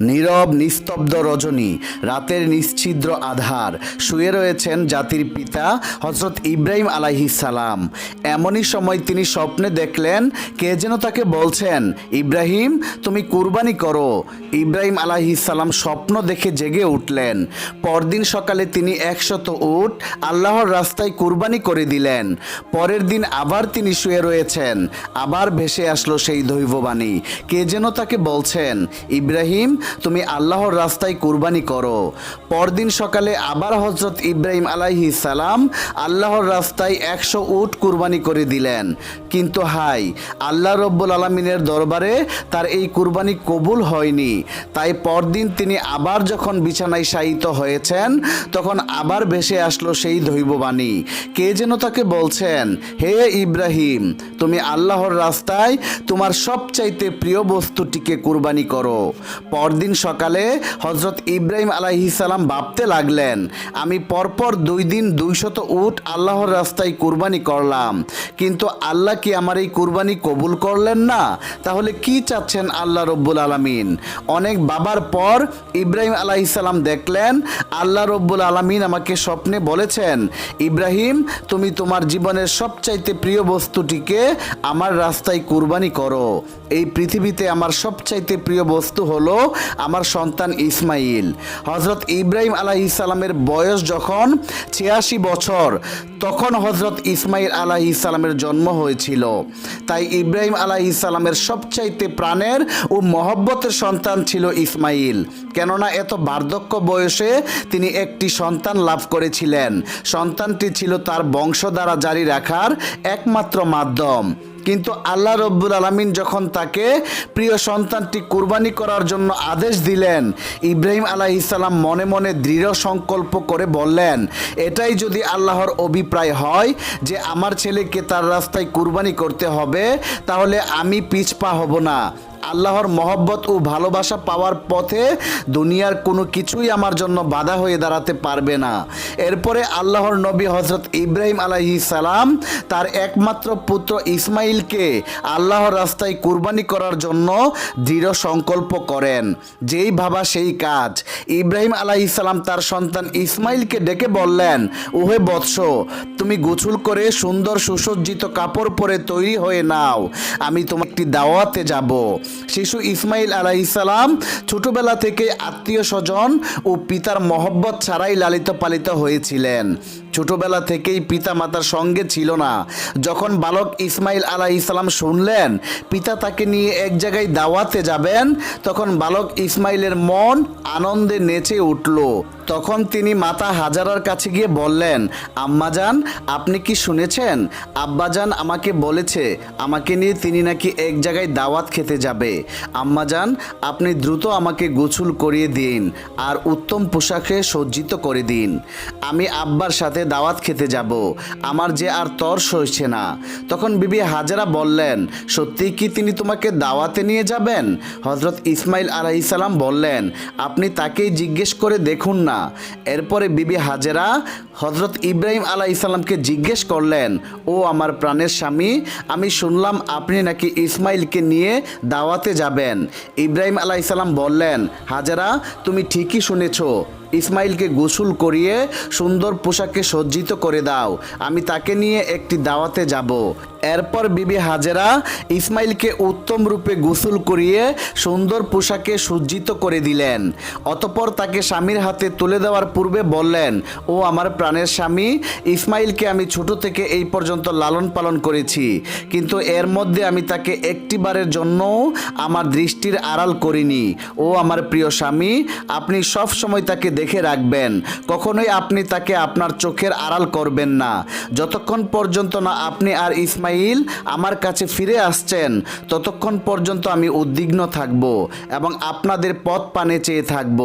নীরব, নিস্তব্ধ রজনী, রাতের নিশ্ছিদ্র আধার। শুয়ে রয়েছেন জাতির পিতা হজরত ইব্রাহিম সালাম। এমনই সময় তিনি স্বপ্নে দেখলেন, কে যেন তাকে বলছেন, ইব্রাহিম, তুমি কুরবানি করো। ইব্রাহিম সালাম স্বপ্ন দেখে জেগে উঠলেন। পরদিন সকালে তিনি একশত উট আল্লাহর রাস্তায় কুরবানি করে দিলেন। পরের দিন আবার তিনি শুয়ে রয়েছেন। আবার ভেসে আসলো সেই দৈববাণী। কে যেন তাকে বলছেন, ইব্রাহিম তুমি আল্লাহর রাস্তায় কুরবানি করো। পরদিন সকালে আবার হজরত ইব্রাহিম আলাইহি সালাম আল্লাহর রাস্তায় একশো উট কুরবানি করে দিলেন। কিন্তু হাই, আল্লাহ রব্বুল আলমিনের দরবারে তার এই কুরবানি কবুল হয়নি। তাই পরদিন তিনি আবার যখন বিছানায় শায়িত হয়েছেন, তখন আবার ভেসে আসলো সেই দৈববাণী। কে যেন তাকে বলছেন, হে ইব্রাহিম, তুমি আল্লাহর রাস্তায় তোমার সবচাইতে প্রিয় বস্তুটিকে কুরবানি করো। পরদিন সকালে হজরত ইব্রাহিম আলাইহিস সালাম ভাবতে লাগলেন, আমি পরপর দুই দিন দুইশত উট আল্লাহর রাস্তায় কুরবানি করলাম, কিন্তু আল্লাহ কি আমার এই কুরবানি কবুল করলেন না? তাহলে কি চাচ্ছেন আল্লাহ রব্বুল আলমিন? অনেক বাবার পর ইব্রাহিম আলাইসাল্লাম দেখলেন, আল্লাহ রব্বুল আলমিন আমাকে স্বপ্নে বলেছেন, ইব্রাহিম, তুমি তোমার জীবনের সবচাইতে প্রিয় বস্তুটিকে আমার রাস্তায় কুরবানি করো। এই পৃথিবীতে আমার সবচাইতে প্রিয় বস্তু হলো আমার সন্তান ইসমাইল। হজরত ইব্রাহিম আলাহ ইসালামের বয়স যখন ছিয়াশি বছর, তখন হজরত ইসমাইল আলাহ ইসালামের জন্ম হয়েছিল। তাই ইব্রাহিম আলাহ ইসালামের সবচাইতে প্রাণের ও মহব্বতের সন্তান ছিল ইসমাইল। কেননা এত বার্ধক্য বয়সে তিনি একটি সন্তান লাভ করেছিলেন। সন্তানটি ছিল তার বংশ দ্বারা জারি রাখার একমাত্র মাধ্যম। কিন্তু আল্লাহ রব্বুল আলমিন যখন তাকে প্রিয় সন্তানটি কুরবানি করার জন্য আদেশ দিলেন, ইব্রাহিম আলাহ ইসালাম মনে মনে দৃঢ় সংকল্প করে বললেন, এটাই যদি আল্লাহর অভিপ্রায় হয় যে আমার ছেলেকে তার রাস্তায় কুরবানি করতে হবে, তাহলে আমি পিছপা হব না। আল্লাহর মহব্বত ও ভালোবাসা পাওয়ার পথে দুনিয়ার কোনো কিছুই আমার জন্য বাধা হয়ে দাঁড়াতে পারবে না। এরপরে আল্লাহর নবী হজরত ইব্রাহিম আলাইহি সালাম তার একমাত্র পুত্র ইসমাইলকে আল্লাহর রাস্তায় কুরবানি করার জন্য দৃঢ় সংকল্প করেন। যেই ভাবা সেই কাজ। ইব্রাহিম আলাইহি সালাম তার সন্তান ইসমাইলকে ডেকে বললেন, ওহে বৎস, তুমি গোছুল করে সুন্দর সুসজ্জিত কাপড় পরে তৈরি হয়ে নাও। আমি তোমার একটি দাওয়াতে যাব। শিশু ইসমাইল আলাইসালাম ছোটবেলা থেকে আত্মীয় স্বজন ও পিতার মহব্বত ছাড়াই লালিত পালিত হয়েছিলেন। ছোটবেলা থেকেই পিতা মাতার সঙ্গে ছিল না। যখন বালক ইসমাইল আলাহ ইসলাম শুনলেন, পিতা তাকে নিয়ে এক জায়গায় দাওয়াতে যাবেন, তখন বালক ইসমাইলের মন আনন্দে নেচে উঠল। তখন তিনি মাতা হাজারার কাছে গিয়ে বললেন আম্মাজান আপনি কি শুনেছেন? আব্বাজান আমাকে বলেছে, আমাকে নিয়ে তিনি নাকি এক জায়গায় দাওয়াত খেতে যাবে। আম্মাজান আপনি দ্রুত আমাকে গোছুল করিয়ে দিন আর উত্তম পোশাকে সজ্জিত করে দিন। আমি আব্বার সাথে দাওয়াত খেতে যাব, আমার যে আর তর সইছে না। তখন বিবি হাজারা বললেন, সত্যি কি তিনি তোমাকে দাওয়াতে নিয়ে যাবেন? হজরত ইসমাইল আলাইসালাম বললেন, আপনি তাকেই জিজ্ঞেস করে দেখুন না এরপরে বিবি হাজেরা হজরত ইব্রাহিম আলাহ ইসলামকে জিজ্ঞেস করলেন, ও আমার প্রাণের স্বামী, আমি শুনলাম আপনি নাকি ইসমাইলকে নিয়ে দাওয়াতে যাবেন। ইব্রাহিম আলাহ ইসলাম বললেন, হাজারা, তুমি ঠিকই শুনেছ। ইসমাইলকে গোসল করিয়ে সুন্দর পোশাকে সজ্জিত করে দাও। আমি তাকে নিয়ে একটি দাওয়াতে যাব। এরপর বিবি হাজেরা ইসমাইলকে উত্তম রূপে গোসল করিয়ে সুন্দর পোশাকে সজ্জিত করে দিলেন। অতপর তাকে স্বামীর হাতে তুলে দেওয়ার পূর্বে বললেন, ও আমার প্রাণের স্বামী, ইসমাইলকে আমি ছোট থেকে এই পর্যন্ত লালন পালন করেছি, কিন্তু এর মধ্যে আমি তাকে একটিবারের জন্য আমার দৃষ্টির আড়াল করিনি। ও আমার প্রিয় স্বামী, আপনি সব সময় তাকে দেখে রাখবেন, কখনোই আপনি তাকে আপনার চোখের আড়াল করবেন না। যতক্ষণ পর্যন্ত না আপনি আর ইসমাইল আমার কাছে ফিরে আসছেন, ততক্ষণ পর্যন্ত আমি উদ্বিগ্ন থাকব এবং আপনাদের পথ পানে চেয়ে থাকব।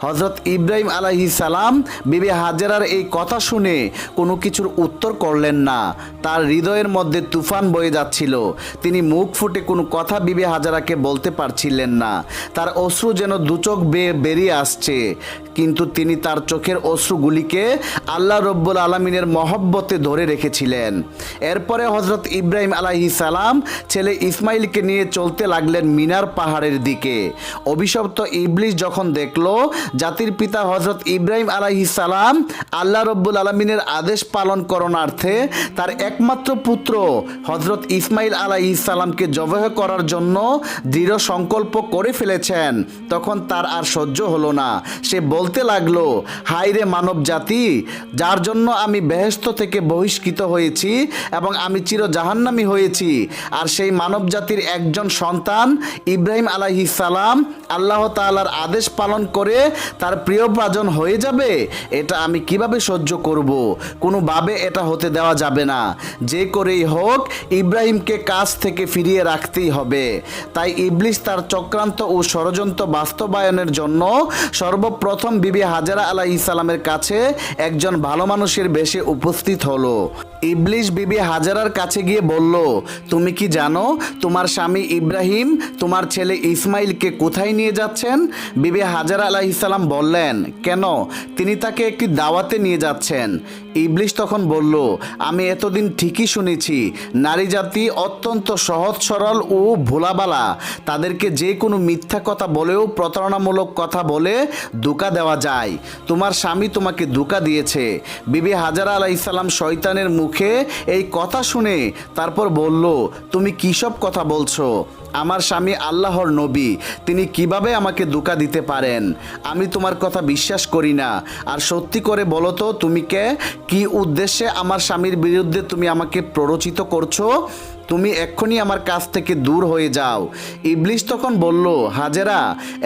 হজরত ইব্রাহিম আলাহি সালাম বিবি হাজেরার এই কথা শুনে কোনো কিছুর উত্তর করলেন না। তার হৃদয়ের মধ্যে তুফান বয়ে যাচ্ছিল। তিনি মুখ ফুটে কোনো কথা বিবি হাজারাকে বলতে পারছিলেন না। তার অশ্রু যেন দুচোখ বেয়ে বেরিয়ে আসছে। কিন্তু তিনি তার চোখের অশ্রুগুলিকে আল্লাহ রব্বুল আলমিনের মহব্বতে ধরে রেখেছিলেন। এরপরে হজরত হজরত ইব্রাহিম আলাহি সালাম ছেলে ইসমাইলকে নিয়ে চলতে লাগলেন মিনার পাহাড়ের দিকে। অভিশপ্ত ইবলিশ যখন দেখল, জাতির পিতা হজরত ইব্রাহিম আলাহি সালাম আল্লাহ রব্বুল আলমিনের আদেশ পালন করণার্থে তার একমাত্র পুত্র হজরত ইসমাইল আলাহি সালামকে জবহ করার জন্য দৃঢ় সংকল্প করে ফেলেছেন। তখন তার আর সহ্য হলো না। সে বলতে লাগল হাইরে মানব জাতি যার জন্য আমি বেহেস্ত থেকে বহিষ্কৃত হয়েছি এবং আমি চির জাহান্নামি হয়েছি। আর সেই মানব জাতির একজন সন্তান ইব্রাহিম আলাহি সালাম আল্লাহ তাআলার আদেশ পালন করে তার প্রিয় প্রাজন হয়ে যাবে, এটা আমি কীভাবে সহ্য করব? কোনোভাবে এটা হতে দেওয়া যাবে না। যে করেই হোক, ইব্রাহিমকে কাছ থেকে ফিরিয়ে রাখতেই হবে। তাই ইবলিশ তার চক্রান্ত ও ষড়যন্ত্র বাস্তবায়নের জন্য সর্বপ্রথম বিবি হাজারা আলাহ ইসালামের কাছে একজন ভালো মানুষের বেশে উপস্থিত হলো। ইবলিশ বিবি হাজারার কাছে গিয়ে বলল, তুমি কি জানো তোমার স্বামী ইব্রাহিম তোমার ছেলে ইসমাইলকে কোথায় নিয়ে যাচ্ছেন? বিবি হাজারা আলাহ ইসালাম বললেন, কেন? তিনি তাকে একটি দাওয়াতে নিয়ে যাচ্ছেন। ইবলিশ তখন বলল, আমি এতদিন ঠিকই শুনেছি, নারী জাতি অত্যন্ত সহজ সরল ও ভোলাবালা। তাদেরকে যে কোনো মিথ্যা কথা বলেও প্রতারণামূলক কথা বলে ধোকা দেওয়া যায়। তোমার স্বামী তোমাকে ধোকা দিয়েছে। বিবি হাজারা আলাহ ইসলাম শয়তানের মুখে এই কথা শুনে তারপর বলল, তুমি সব কথা বলছো? আমার স্বামী আল্লাহর নবী, তিনি কীভাবে আমাকে দোকা দিতে পারেন? আমি তোমার কথা বিশ্বাস করি না। আর সত্যি করে বলো তো, তুমি কে? কি উদ্দেশ্যে আমার স্বামীর বিরুদ্ধে তুমি আমাকে প্ররোচিত করছ? তুমি এক্ষুনি আমার কাছ থেকে দূর হয়ে যাও। ইবলিশ তখন বলল, হাজেরা,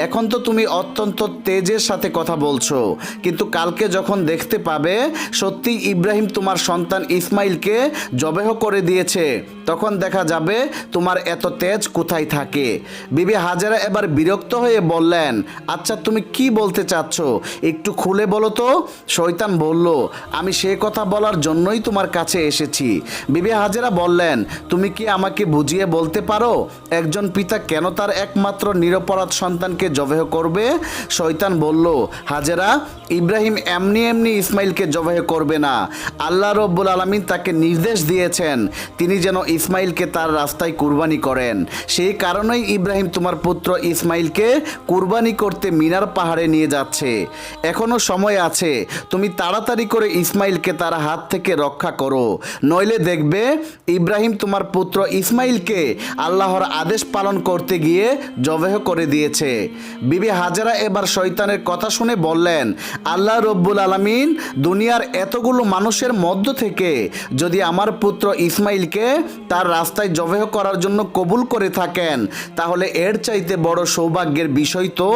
এখন তো তুমি অত্যন্ত তেজের সাথে কথা বলছো। কিন্তু কালকে যখন দেখতে পাবে সত্যি ইব্রাহিম তোমার সন্তান ইসমাইলকে জবেহ করে দিয়েছে। তখন দেখা যাবে তোমার এত তেজ কোথায় থাকে। বিবি হাজারা এবার বিরক্ত হয়ে বললেন আচ্ছা তুমি কি বলতে চাচ্ছ? একটু খুলে বলো তো। শয়তান বলল, আমি সে কথা বলার জন্যই তোমার কাছে এসেছি। বিবি হাজারা বললেন, তুমি কি আমাকে বুঝিয়ে বলতে পারো? একজন পিতা কেন তার একমাত্র নিরপরাধ সন্তানকে জবেহ করবে? শয়তান বলল, হাজেরা, ইব্রাহিম এমনি এমনি ইসমাইলকে জবেহ করবে না। আল্লাহ রব্বুল আলমিন তাকে নির্দেশ দিয়েছেন, তিনি যেন ইসমাইলকে তার রাস্তায় কুরবানি করেন। সেই কারণেই ইব্রাহিম তোমার পুত্র ইসমাইলকে কুরবানি করতে মিনার পাহাড়ে নিয়ে যাচ্ছে। এখনও সময় আছে, তুমি তাড়াতাড়ি করে ইসমাইলকে তার হাত থেকে রক্ষা করো। নইলে দেখবে ইব্রাহিম তোমার পুত্র ইসমাইলকে আল্লাহর আদেশ পালন করতে গিয়ে জবেহ করে দিয়েছে। বিবি হাজারা এবার শয়তানের কথা শুনে বললেন, আল্লাহ রব্বুল আলমিন দুনিয়ার এতগুলো মানুষের মধ্য থেকে যদি আমার পুত্র ইসমাইলকে তার রাস্তায় জবেহ করার জন্য কবুল করে থাকেন। তাহলে এর চাইতে বড় সৌভাগ্যের বিষয় তো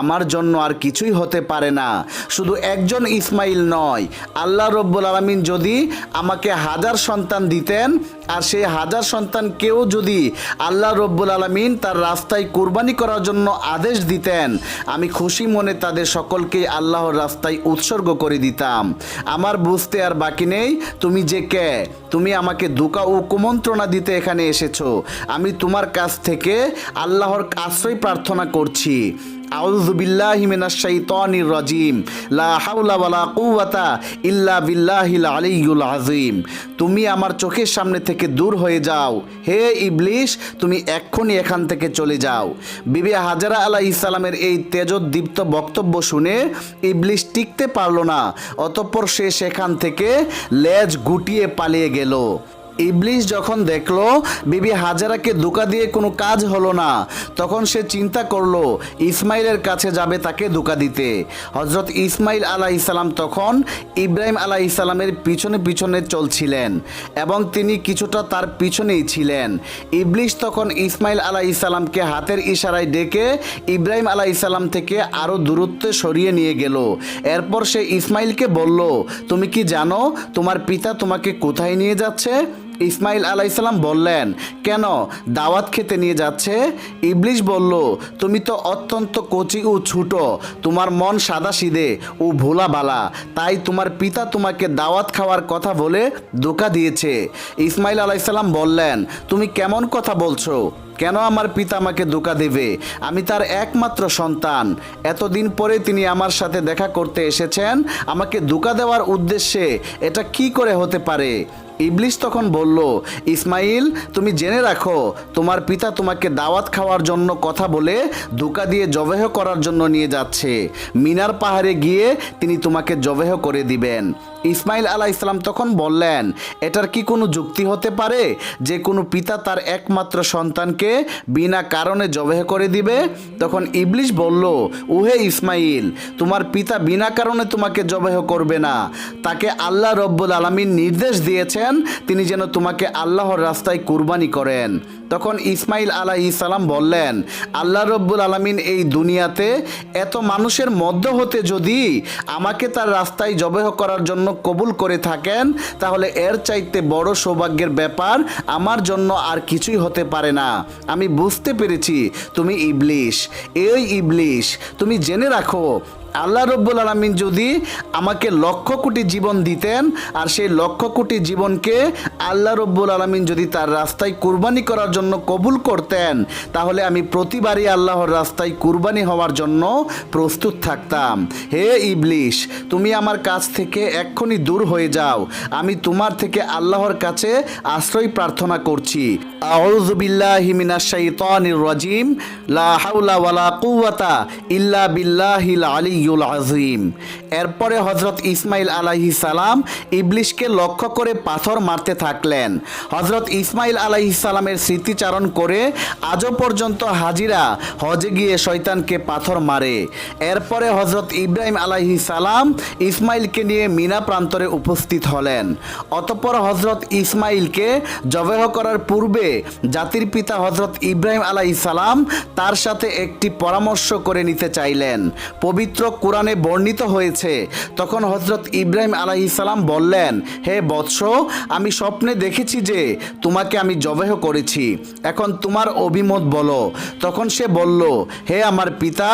আমার জন্য আর কিছুই হতে পারে না। শুধু একজন ইসমাইল নয়, আল্লাহ রব্বুল আলমিন যদি আমাকে হাজার সন্তান দিতেন আর সেই হাজার সন্তানকেও যদি আল্লাহ রব্বুল আলমিন তার রাস্তায় কুরবানি করার জন্য আদেশ দিতেন, আমি খুশি মনে তাদের সকলকে আল্লাহর রাস্তায় উৎসর্গ করে দিতাম। আমার বুঝতে আর বাকি নেই, তুমি যে কে? তুমি আমাকে দুকা ও কুমন্ত্রণা দিতে এখানে এসেছ। আমি তোমার কাছ থেকে আল্লাহর আশ্রয় প্রার্থনা করছি। লা ইল্লা তুমি আমার চোখের সামনে থেকে দূর হয়ে যাও। হে ইবলিশ, তুমি এক্ষুনি এখান থেকে চলে যাও। বিবি হাজারা আলাইহিস সালামের এই তেজোদ্দীপ্ত বক্তব্য শুনে ইবলিশ টিকতে পারল না, অতঃপর সে সেখান থেকে লেজ গুটিয়ে পালিয়ে গেল। ইবলিশ যখন দেখল, বিবি হাজারাকে ধোকা দিয়ে কোনো কাজ হলো না, তখন সে চিন্তা করল, ইসমাইলের কাছে যাবে তাকে ধোকা দিতে। হজরত ইসমাইল আলাহ ইসালাম তখন ইব্রাহিম আলাহ ইসালামের পিছনে পিছনে চলছিলেন এবং তিনি কিছুটা তার পিছনেই ছিলেন। ইবলিশ তখন ইসমাইল আলাহ ইসালামকে হাতের ইশারায় ডেকে ইব্রাহিম আলাহ ইসালাম থেকে আরও দূরত্বে সরিয়ে নিয়ে গেল। এরপর সে ইসমাইলকে বলল, তুমি কি জানো, তোমার পিতা তোমাকে কোথায় নিয়ে যাচ্ছে? ইসমাইল আলাইসাল্লাম বললেন, কেন? দাওয়াত খেতে নিয়ে যাচ্ছে? ইবলিশ বলল, তুমি তো অত্যন্ত কচি ও ছুটো, তোমার মন সাদা সিদে ও ভোলা বালা, তাই তোমার পিতা তোমাকে দাওয়াত খাওয়ার কথা বলে ধোকা দিয়েছে। ইসমাইল আলাইসাল্লাম বললেন, তুমি কেমন কথা বলছো? কেন আমার পিতা আমাকে ধোকা দেবে? আমি তার একমাত্র সন্তান। এতদিন পরে তিনি আমার সাথে দেখা করতে এসেছেন। আমাকে ধোকা দেওয়ার উদ্দেশ্যে এটা কি করে হতে পারে? ইবলিশ তখন বলল, ইসমাইল, তুমি জেনে রাখো, তোমার পিতা তোমাকে দাওয়াত খাওয়ার জন্য কথা বলে ধোকা দিয়ে জবেহ করার জন্য নিয়ে যাচ্ছে। মিনার পাহাড়ে গিয়ে তিনি তোমাকে জবেহ করে দিবেন। ইসমাইল আলাহ ইসলাম তখন বললেন, এটার কি কোনো যুক্তি হতে পারে যে কোনো পিতা তার একমাত্র সন্তানকে বিনা কারণে জবেহ করে দিবে? তখন ইবলিশ বলল, উহে ইসমাইল, তোমার পিতা বিনা কারণে তোমাকে জবেহ করবে না। তাকে আল্লাহ রব্বুল আলমিন নির্দেশ দিয়েছেন, তিনি যেন তোমাকে আল্লাহর রাস্তায় কুরবানি করেন। তখন ইসমাইল আলাহি সালাম বললেন, আল্লাহ রব্বুল আলমিন এই দুনিয়াতে এত মানুষের মধ্য হতে যদি আমাকে তার রাস্তায় জবেহ করার জন্য কবুল করে থাকেন, তাহলে এর চাইতে বড় সৌভাগ্যের ব্যাপার আমার জন্য আর কিছুই হতে পারে না। আমি বুঝতে পেরেছি, তুমি ইবলিশ। এই ইবলিশ, তুমি জেনে রাখো, আল্লাহ রব্বুল আলমিন যদি আমাকে লক্ষ কোটি জীবন দিতেন, আর সেই লক্ষ কোটি জীবনকে আল্লাহ রব্বুল আলমিন যদি তার রাস্তায় কুরবানি করার জন্য কবুল করতেন, তাহলে আমি প্রতিবারই আল্লাহর রাস্তায় কুরবানি হওয়ার জন্য প্রস্তুত থাকতাম। হে ইবলিশ তুমি আমার কাছ থেকে এক্ষুনি দূর হয়ে যাও। আমি তোমার থেকে আল্লাহর কাছে আশ্রয় প্রার্থনা করছি। লা কুওয়াতা ইল্লা এরপরে হযরত ইসমাইল আলাইহি সালাম ইবলিশকে লক্ষ্য করে পাথর মারতে থাকলেন। হযরত ইসমাইল আলাইহি সালামের স্মৃতিচারণ করে আজও পর্যন্ত হাজিরা হজে গিয়ে শয়তানকে পাথর মারে। এরপরে হযরত ইব্রাহিম আলাইহি সালাম ইসমাইলকে নিয়ে মিনা প্রান্তরে উপস্থিত হলেন। অতঃপর হযরত ইসমাইলকে জবেহ করার পূর্বে জাতির পিতা হজরত ইব্রাহিম আলাইহিস সালাম তার সাথে একটি পরামর্শ করে নিতে চাইলেন। পবিত্র কোরআনে বর্ণিত হয়েছে, তখন হজরত ইব্রাহিম আলাইহিস সালাম বললেন, হে বৎস, আমি স্বপ্নে দেখেছি যে তোমাকে আমি জবেহ করেছি, এখন তোমার অভিমত বলো। তখন সে বলল, হে আমার পিতা,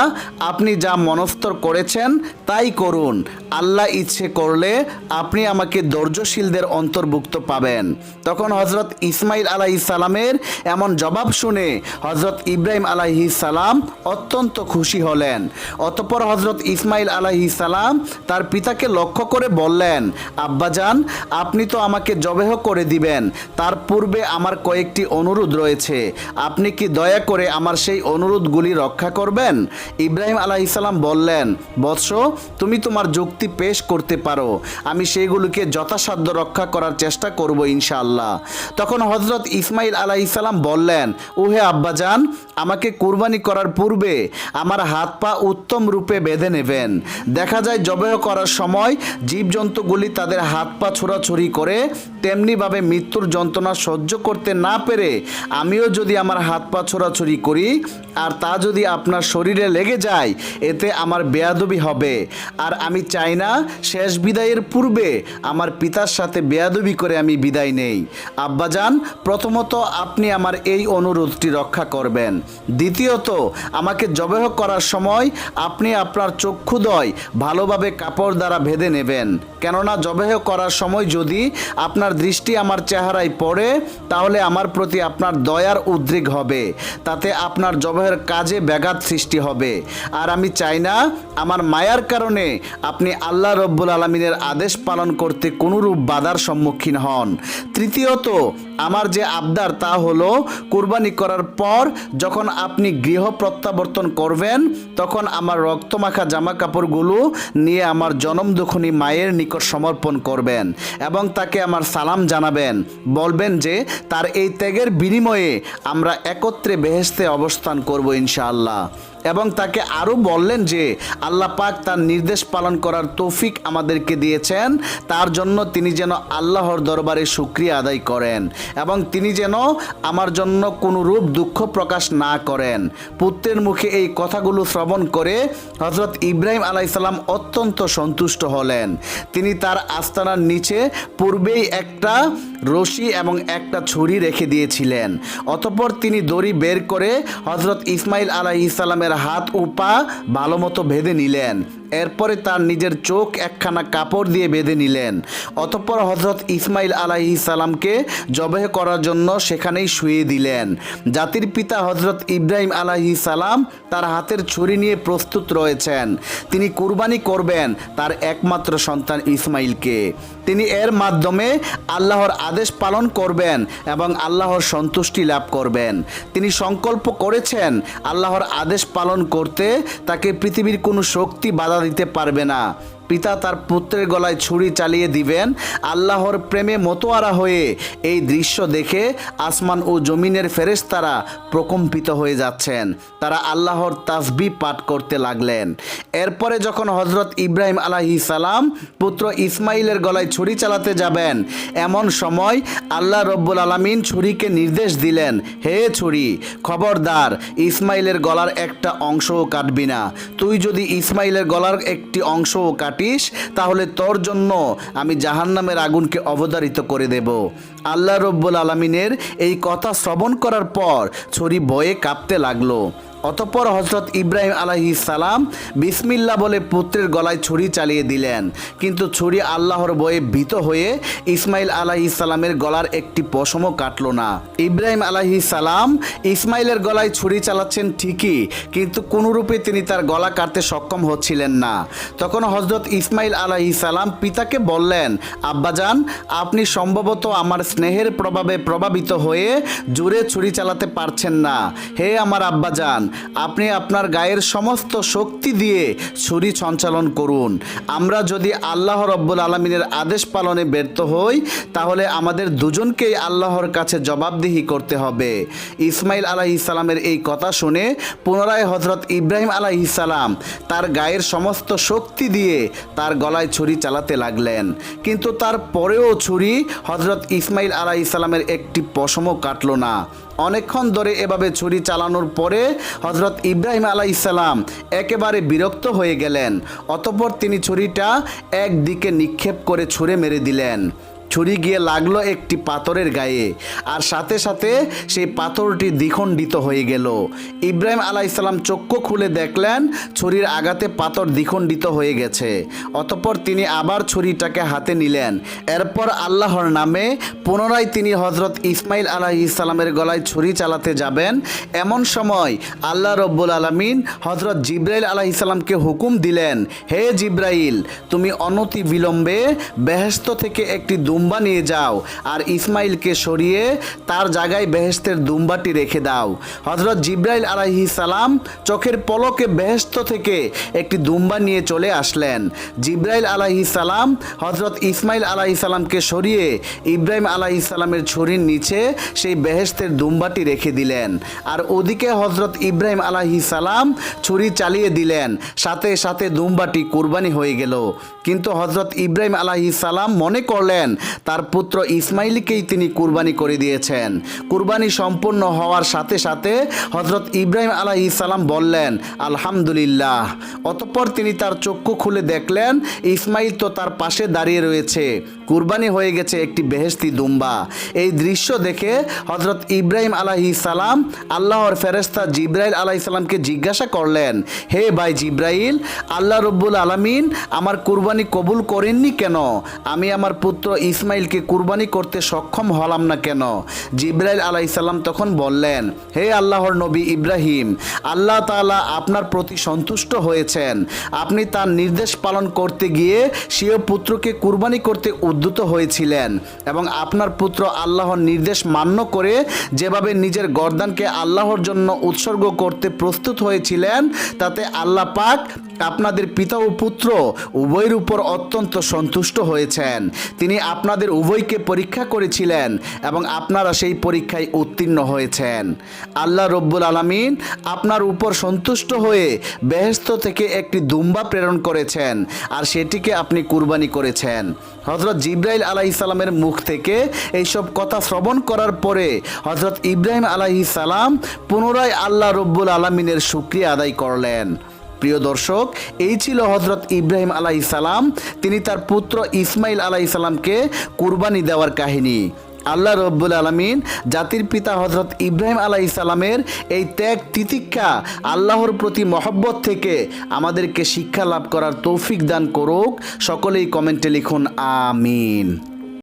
আপনি যা মনস্তর করেছেন তাই করুন আল্লাহ ইচ্ছে করলে আপনি আমাকে ধৈর্যশীলদের অন্তর্ভুক্ত পাবেন। তখন হজরত ইসমাইল আলাহি সালামের এমন জবাব শুনে হজরত ইব্রাহিম আলাহি সালাম অত্যন্ত খুশি হলেন। অতপর হজরত ইসমাইল আলাহি সালাম তার পিতাকে লক্ষ্য করে বললেন আব্বাজান আপনি তো আমাকে জবেহ করে দিবেন। তার পূর্বে আমার কয়েকটি অনুরোধ রয়েছে। আপনি কি দয়া করে আমার সেই অনুরোধগুলি রক্ষা করবেন? ইব্রাহিম আলাইসাল্লাম বললেন, বৎস, তুমি তোমার যুক্তি পেশ করতে পারো। আমি সেইগুলোকে যথাসাধ্য রক্ষা করার চেষ্টা করব ইনশাআল্লাহ। তখন হজরত ইসমাইল আলাইসাল্লাম বললেন, ওহে আব্বাজান, আমাকে কুরবানি করার পূর্বে আমার হাত পা উত্তম রূপে বেঁধে নেবেন। দেখা যায় জবেহ করার সময় জীবজন্তুগুলি তাদের হাত পা ছোড়াছুরি করে, তেমনিভাবে মৃত্যুর যন্ত্রণা সহ্য করতে না পেরে আমিও যদি আমার হাত পা ছোড়াছুরি করি, আর তা যদি আপনার শরীরে লেগে যায়, এতে আমার বেয়াদবি হবে। আর আমি চাই না, শেষ বিদায়ের পূর্বে আমার পিতার সাথে বেয়াদবি করে আমি বিদায় নেই। আব্বাজান, প্রথমত আপনি আমার এই অনুরোধটি রক্ষা করবেন। দ্বিতীয়ত, আমাকে জবেহ করার সময় আপনি আপনার চক্ষুদয় ভালোভাবে কাপড় দ্বারা ভেদে নেবেন। কেননা জবেহ করার সময় যদি আপনার দৃষ্টি আমার চেহারায় পড়ে, তাহলে আমার প্রতি আপনার দয়ার উদ্রেক হবে। তাতে আপনার জবেহের কাজে ব্যাঘাত সৃষ্টি হবে। আর আমি চাই না, আমার মায়ার কারণে আপনি আল্লাহ রব্বুল আলমিনের আদেশ পালন করতে কোনোরূপ বাধার সম্মুখীন হন। তৃতীয়ত, আমার যে আবদার তা হলো কুরবানি করার পর যখন আপনি গৃহ প্রত্যাবর্তন করবেন, তখন আমার রক্তমাখা জামা কাপড়গুলো নিয়ে আমার জনম দুখনি মায়ের নিকট সমর্পণ করবেন এবং তাকে আমার সালাম জানাবেন। বলবেন যে, তার এই ত্যাগের বিনিময়ে আমরা একত্রে বেহেস্তে অবস্থান করব ইনশাআল্লাহ। এবং তাকে আরও বললেন যে, আল্লাহ পাক তার নির্দেশ পালন করার তৌফিক আমাদেরকে দিয়েছেন। তার জন্য তিনি যেন আল্লাহর দরবারে সুক্রিয়া আদায় করেন এবং তিনি যেন আমার জন্য কোনো রূপ দুঃখ প্রকাশ না করেন। পুত্রের মুখে এই কথাগুলো শ্রবণ করে হজরত ইব্রাহিম আলাইসাল্লাম অত্যন্ত সন্তুষ্ট হলেন। তিনি তার আস্তানার নিচে পূর্বেই একটা রশি এবং একটা ছুরি রেখে দিয়েছিলেন। অতপর তিনি দড়ি বের করে হজরত ইসমাইল আলাহ ইসলামের হাত ও পা ভালো মতো বেঁধে নিলেন। এরপরে তার নিজের চোখ একখানা কাপড় দিয়ে বেঁধে নিলেন। অতঃপর হজরত ইসমাইল আলাহি সালামকে জবেহ করার জন্য সেখানেই শুয়ে দিলেন। জাতির পিতা হজরত ইব্রাহিম আলাহি সালাম তার হাতের ছুরি নিয়ে প্রস্তুত রয়েছেন। তিনি কুরবানি করবেন তার একমাত্র সন্তান ইসমাইলকে। তিনি এর মাধ্যমে আল্লাহর আদেশ পালন করবেন এবং আল্লাহর সন্তুষ্টি লাভ করবেন। তিনি সংকল্প করেছেন আল্লাহর আদেশ পালন করতে তাকে পৃথিবীর কোনো শক্তি বাধা দিতে পারবে না। পিতা তার পুত্রের গলায় ছুরি চালিয়ে দিবেন। আল্লাহর প্রেমে মতোয়ারা হয়ে এই দৃশ্য দেখে আসমান ও জমিনের ফেরেশতারা প্রকম্পিত হয়ে যাচ্ছেন। তারা আল্লাহর তাসবি পাঠ করতে লাগলেন। এরপরে যখন হজরত ইব্রাহিম আলাহি সালাম পুত্র ইসমাইলের গলায় ছুরি চালাতে যাবেন, এমন সময় আল্লাহ রব্বুল আলমিন ছুরিকে নির্দেশ দিলেন, হে ছুরি, খবরদার, ইসমাইলের গলার একটা অংশও কাটবি না। তুই যদি ইসমাইলের গলার একটি অংশও কাটিস তাহলে তোর জন্য আমি জাহান্নামের আগুনকে অবধারিত করে দেব। আল্লাহ রব্বুল আলমিনের এই কথা শ্রবণ করার পর ছড়ি বয়ে কাঁপতে লাগল। অতঃপর হজরত ইব্রাহিম আলাহি সালাম বিসমিল্লা বলে পুত্রের গলায় ছুরি চালিয়ে দিলেন। কিন্তু ছুরি আল্লাহর বয়ে ভীত হয়ে ইসমাইল আলাহি সালামের গলার একটি পশমও কাটল না। ইব্রাহিম আলাহি সালাম ইসমাইলের গলায় ছুরি চালাচ্ছেন ঠিকই, কিন্তু কোনোরূপে তিনি তার গলা কাটতে সক্ষম হচ্ছিলেন না। তখন হজরত ইসমাইল আলাহি সালাম পিতাকে বললেন আব্বাজান আপনি সম্ভবত আমার স্নেহের প্রভাবে প্রভাবিত হয়ে জুড়ে ছুরি চালাতে পারছেন না। হে আমার আব্বাজান আপনি আপনার গায়ের সমস্ত শক্তি দিয়ে ছুরি সঞ্চালন করুন। আমরা যদি আল্লাহ রব্বুল আলমিনের আদেশ পালনে ব্যর্থ হই, তাহলে আমাদের দুজনকেই আল্লাহর কাছে জবাবদিহি করতে হবে। ইসমাইল আলাহি সালামের এই কথা শুনে পুনরায় হজরত ইব্রাহিম আলাহি সালাম তার গায়ের সমস্ত শক্তি দিয়ে তার গলায় ছুরি চালাতে লাগলেন। কিন্তু তার পরেও ছুরি হজরত ইসমাইল আলাহি সালামের একটি পশমও কাটল না। অনেকক্ষণ ধরে এভাবে ছুরি চালানোর পরে হজরত ইব্রাহিম আলাহ ইসলাম একেবারে বিরক্ত হয়ে গেলেন। অতপর তিনি ছুরিটা একদিকে নিক্ষেপ করে ছুঁড়ে মেরে দিলেন। ছুরি গিয়ে লাগল একটি পাথরের গায়ে। আর সাথে সাথে সেই পাথরটি দ্বিখণ্ডিত হয়ে গেল। ইব্রাহিম আলাহ ইসলাম চক্ষু খুলে দেখলেন ছুরির আঘাতে পাথর দ্বিখণ্ডিত হয়ে গেছে। অতপর তিনি আবার ছুরিটাকে হাতে নিলেন। এরপর আল্লাহর নামে পুনরায় তিনি হজরত ইসমাইল আলাহ ইসলামের গলায় ছুরি চালাতে যাবেন। এমন সময় আল্লাহ রব্বুল আলমিন হজরত জিব্রাইল আলাহ ইসলামকে হুকুম দিলেন, হে জিব্রাইল, তুমি অনতি বিলম্বে বেহেস্ত থেকে একটি দুম্বা নিয়ে যাও আর ইসমাইলকে সরিয়ে তার জায়গায় বেহেস্তের দুম্বাটি রেখে দাও। হজরত জিব্রাইল আলাহি সালাম চোখের পলকে বেহেস্ত থেকে একটি দুম্বা নিয়ে চলে আসলেন। জিব্রাইল আলাহি সালাম হজরত ইসমাইল আলাহি সালামকে সরিয়ে ইব্রাহিম আলাহি সালামের ছুরির নিচে সেই বেহেস্তের দুম্বাটি রেখে দিলেন। আর ওদিকে হজরত ইব্রাহিম আলাহি সালাম ছুরি চালিয়ে দিলেন। সাথে সাথে দুম্বাটি কুরবানি হয়ে গেল। কিন্তু হজরত ইব্রাহিম আলাহি সালাম মনে করলেন তার পুত্র ইসমাইলকেই তিনি কুরবানি করে দিয়েছেন। কুরবানি সম্পূর্ণ হওয়ার সাথে সাথে হজরত ইব্রাহিম আলাহ ইসালাম বললেন, আলহামদুলিল্লাহ। অতঃপর তিনি তার চক্ষু খুলে দেখলেন, ইসমাইল তো তার পাশে দাঁড়িয়ে রয়েছে। কুরবানি হয়ে গেছে একটি বেহেস্তি দুম্বা। এই দৃশ্য দেখে হজরত ইব্রাহিম আলাহি সালাম আল্লাহর ফেরেস্তা জিব্রাইল আলাহি সালামকে জিজ্ঞাসা করলেন, হে ভাই জিব্রাইল, আল্লাহ রব্বুল আলমিন আমার কুরবানি কবুল করেননি কেন? আমি আমার পুত্র ইসমাইলকে কুরবানি করতে সক্ষম হলাম না কেন? জিব্রাইল আলাহি সাল্লাম তখন বললেন, হে আল্লাহর নবী ইব্রাহিম, আল্লাহ তাআলা আপনার প্রতি সন্তুষ্ট হয়েছেন। আপনি তার নির্দেশ পালন করতে গিয়ে স্বীয় পুত্রকে কুরবানি করতে উদ্যত হয়েছিলেন এবং আপনার পুত্র আল্লাহর নির্দেশ মান্য করে যেভাবে নিজের গর্দানকে আল্লাহর জন্য উৎসর্গ করতে প্রস্তুত হয়েছিলেন, তাতে আল্লাহ পাক আপনাদের পিতা ও পুত্র উভয়ের উপর অত্যন্ত সন্তুষ্ট হয়েছেন। তিনি আপনাদের উভয়কে পরীক্ষা করেছিলেন এবং আপনারা সেই পরীক্ষায় উত্তীর্ণ হয়েছেন। আল্লাহ রব্বুল আলমিন আপনার উপর সন্তুষ্ট হয়ে বেহেস্ত থেকে একটি দুম্বা প্রেরণ করেছেন আর সেটিকে আপনি কুরবানি করেছেন। হজরত জিব্রাইল আলাহি সালামের মুখ থেকে এইসব কথা শ্রবণ করার পরে হজরত ইব্রাহিম আলাহি সালাম পুনরায় আল্লাহ রব্বুল আলমিনের শুক্রিয়া আদায় করলেন। প্রিয় দর্শক, এই ছিল হজরত ইব্রাহিম আলাহি সালাম। তিনি তার পুত্র ইসমাইল আলাহি সালামকে কুরবানি দেওয়ার কাহিনী। আল্লাহ রব্বুল আলমিন জাতির পিতা হজরত ইব্রাহিম আলাই সালামের এই ত্যাগ তিতিক্ষা আল্লাহর প্রতি মহব্বত থেকে আমাদেরকে শিক্ষা লাভ করার তৌফিক দান করুক। সকলেই কমেন্টে লিখুন, আমিন।